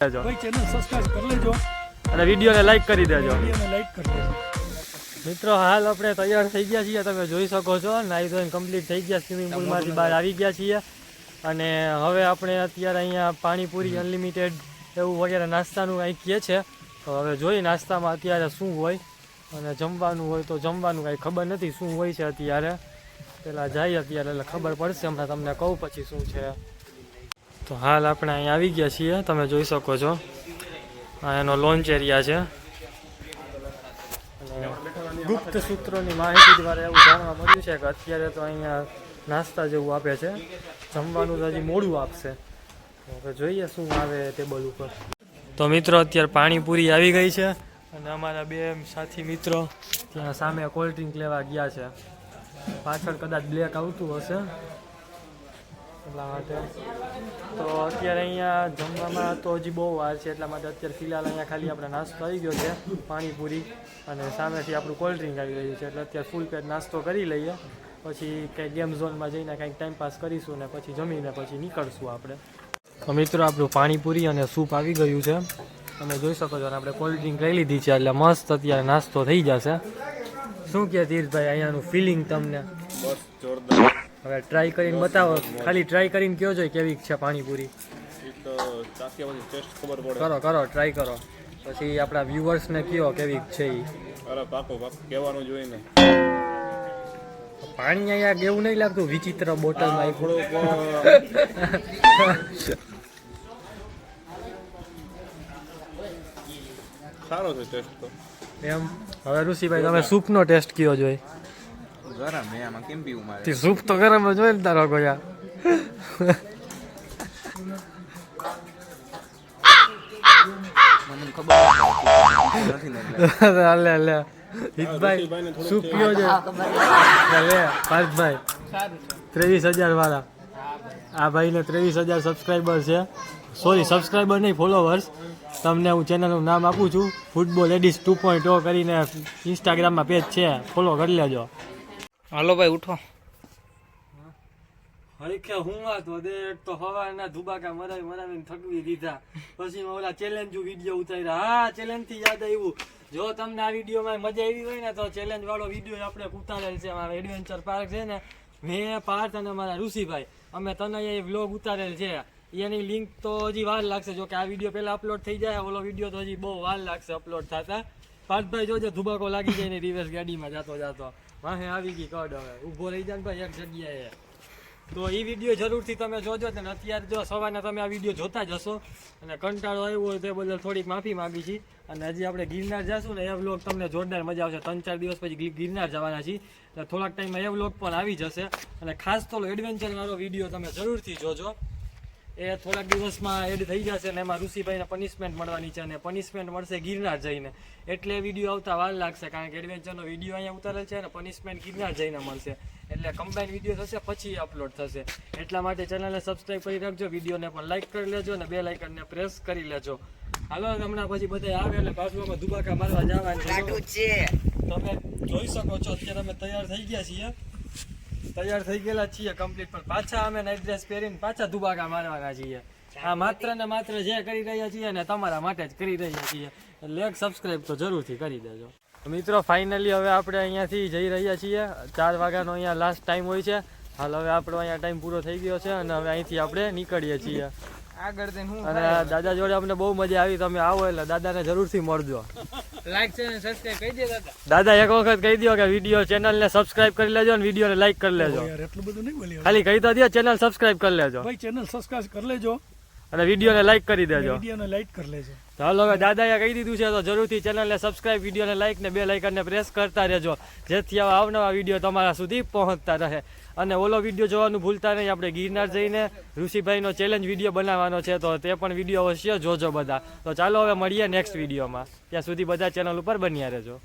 દેજો. ભાઈ channel subscribe કરી લેજો. અને વિડીયોને લાઈક કરી દેજો. વિડીયોને લાઈક કરી દેજો. મિત્રો હાલ આપણે તૈયાર થઈ ગયા છીએ. તમે જોઈ શકો છો. નાઈ ધોઈને કમ્પ્લીટ થઈ ગયા સ્વિમિંગ પુલમાંથી બહાર આવી ગયા છીએ. અને હવે આપણે અત્યારે અહીંયા પાણીપુરી અનલિમિટેડ એવું વગેરે નાસ્તાનું કંઈક કહે છે. તો હવે જોઈ નાસ્તામાં અત્યારે શું હોય અને જમવાનું હોય તો જમવાનું કાંઈ ખબર નથી શું હોય છે અત્યારે. પેલા જાય અત્યારે એટલે ખબર પડશે. હમણાં તમને કહું પછી શું છે. તો હાલ આપણે અહીંયા આવી ગયા છીએ. તમે જોઈ શકો છો. આ એનો લોન્ચ એરિયા છે. ગુપ્ત સૂત્રોની માહિતી દ્વારા એવું જાણવા મળ્યું છે કે અત્યારે તો અહીંયા નાસ્તા જેવું આપે છે. જમવાનું તો હજી મોડું આપશે. તો જોઈએ શું આવે ટેબલ ઉપર. તો મિત્રો, અત્યારે પાણીપુરી આવી ગઈ છે. અને અમારા બે સાથી મિત્રો ત્યાં સામે કોલ્ડ ડ્રિંક લેવા ગયા છે. પાછળ કદાચ બ્લેક આવતું હશે. એટલા માટે. તો અત્યારે અહીંયા જમવામાં તો હજી બહુ વાર છે, એટલા માટે અત્યારે ફિલહાલ અહીંયા ખાલી આપણે નાસ્તો આવી ગયો છે, પાણીપુરી અને સામેથી આપણું કોલ્ડ ડ્રિંક આવી રહ્યું છે, એટલે અત્યારે ફૂલ પેટ નાસ્તો કરી લઈએ. પછી કંઈક ગેમ ઝોનમાં જઈને કંઈક ટાઈમ પાસ કરીશું ને પછી જમીને પછી નીકળશું આપણે. તો મિત્રો, આપણું પાણીપુરી અને સૂપ આવી ગયું છે. તમે જોઈ શકો છો અને આપણે કોલ્ડ ડ્રિંક લઈ લીધી છે, એટલે મસ્ત અત્યારે નાસ્તો થઈ જશે. શું કહે ધીરભાઈ અહીંયાનું ફિલિંગ તમને? બસ જોરદાર. હવે ટ્રાય કરીને બતાવો. ખાલી ટ્રાય કરીને કયો જોઈએ કેવી છે પાણીપુરી? કરો કરો ટ્રાય કરો. પછી આપણા વ્યુઅર્સને કયો કેવી છે એ અરે પાકો પાકો કહેવાનું જોઈએ ને. પાણી અહીંયા એવું નહીં લાગતું? વિચિત્ર બોટલમાં આ થોડુંક સારો છે ટેસ્ટ તો. એમ? હવે ઋષિભાઈ તમે સૂપનો ટેસ્ટ કયો જોઈએ ગરમ હે આમાં કેમ પીવું મારે તે સૂપ તો ગરમ જ હોય ને તારો ગોયા મને ખબર નથી હિતભાઈ સૂપ છે પાર્થભાઈ ત્રેવીસ હજાર વાળા આ ભાઈને ત્રેવીસ હજાર સબસ્ક્રાઈબર છે સોરી સબસ્ક્રાઈબર નહીં ફોલોવર્સ તમને હું ચેનલનું નામ આપું છું football edits two point o કરીને ઇન્સ્ટાગ્રામમાં પેજ છે. ફોલો કરી લેજો. હાલો ભાઈ, ઉઠો. હરીખે હું વાત વધે તો હવાના ધુબાકા મરાવી મરાવીને થકવી દીધા. પછી મેં ઓલા ચેલેન્જ વીડિયો ઉતાર્યા. હા ચેલેન્જથી યાદ જો તમને આ વિડીયોમાં મજા આવી હોય ને, તો ચેલેન્જ વીડિયો આપણે ઉતારેલ છે અમારા એડવેન્ચર પાર્ક છે ને. મેં પાર્થ અને મારા ઋષિભાઈ, અમે તને એ વ્લોગ ઉતારેલ છે. એની લિંક તો હજી વાર લાગશે, જો કે આ વીડિયો પહેલાં અપલોડ થઈ જાય, ઓલો વીડિયો તો હજી બહુ વાર લાગશે અપલોડ થતા. પાર્થભાઈ જોજે, ધુબાકો લાગી જાય ને રિવર્સ ગાડીમાં જાતો જાતો. વાહે આવી ગઈ કડ હવે. ઊભો રહી જાય ને ભાઈ એક જગ્યાએ. તો એ વીડિયો જરૂરથી તમે જોજો ને અત્યારે જો સવારના તમે આ વીડિયો જોતા જ હશો. અને કંટાળો આવ્યો હોય તે બદલ થોડીક માફી માગી છીએ અને હજી આપણે ગિરનાર જશું ને એ વ્લોગ તમને જોરદાર મજા આવશે. ત્રણ ચાર દિવસ પછી ગિરનાર જવાના છીએ. એટલે થોડાક ટાઈમમાં એ વ્લોગ પણ આવી જશે. અને ખાસ તો એડવેન્ચર વાળો વીડિયો તમે જરૂરથી જોજો. એ થોડાક દિવસમાં એડ થઈ જશે અને એમાં ઋષિભાઈને પનિશમેન્ટ મળવાની છે અને પનિશમેન્ટ મળશે ગિરનાર જઈને. એટલે વીડિયો આવતા વાર લાગશે કારણ કે એડવેન્ચરનો વીડિયો અહીંયા ઉતારેલ છે અને પનિશમેન્ટ ગિરનાર જઈને મળશે. એટલે કમ્બાઈન વીડિયો થશે પછી અપલોડ થશે. એટલા માટે ચેનલને સબસ્ક્રાઈબ કરી રાખજો વિડીયોને પણ લાઈક કરી લેજો અને બે લાઇકનને પ્રેસ કરી લેજો. હાલો હમણાં પછી બધા આવે એટલે પાછું અમે દુબાકા મારવા જવાનું છે. તમે જોઈ શકો છો અત્યારે અમે તૈયાર થઈ ગયા છીએ. તૈયાર થઈ ગયેલા છીએ કમ્પ્લીટ પણ પાછા અમે નાઇટ ડ્રેસ પહેરીને પાછા દુબાકા મારવાના છીએ. આ માત્ર ને માત્ર જે કરી રહ્યા છીએ ને તમારા માટે જ કરી રહ્યા છીએ. લેક સબસ્ક્રાઈબ તો જરૂરથી કરી દેજો. મિત્રો ફાઇનલી હવે આપણે અહીંયાથી જઈ રહ્યા છીએ. ચાર વાગ્યાનો અહીંયા લાસ્ટ ટાઈમ હોય છે. હાલ હવે આપણો અહીંયા ટાઈમ પૂરો થઈ ગયો છે અને હવે અહીંથી આપણે નીકળીએ છીએ. આગળ અને દાદા જોડે અમને બહુ મજા આવી. તમે આવો એટલે દાદાને જરૂરથી મળજો. લાઈક છે સબસ્ક્રાઇબ કરી દે દાદા. દાદા એક વખત કહી દો કે વીડિયો ચેનલને સબસ્ક્રાઇબ કરી લેજો અને વિડીયોને લાઈક કરી લેજો. યાર એટલું બધું નહીં બોલ્યો ખાલી કહી તો દો ચેનલ સબસ્ક્રાઇબ કરી લેજો. ભાઈ ચેનલ સબસ્ક્રાઇબ કરી લેજો અને વિડીયોને લાઈક કરી દેજો. વિડીયોને લાઈક કરી લેજો. ચાલો હાલો હવે દાદાએ કહી દીધું છે તો જરૂરથી ચેનલને સબસ્ક્રાઇબ વિડીયોને લાઈક ને બે લાઇકનને પ્રેસ કરતા રહેજો. જેથી આવા અવનવા વીડિયો તમારા સુધી પહોંચતા રહે. અને ઓલો વીડિયો જોવાનું ભૂલતા નહીં. આપણે ગિરનાર જઈને ઋષિભાઈનો ચેલેન્જ વીડિયો બનાવવાનો છે, તો તે પણ વીડિયો અવશ્ય જોજો બધા. તો ચાલો હવે મળીએ નેક્સ્ટ વિડીયોમાં. ત્યાં સુધી બધા ચેનલ ઉપર બન્યા રહેજો.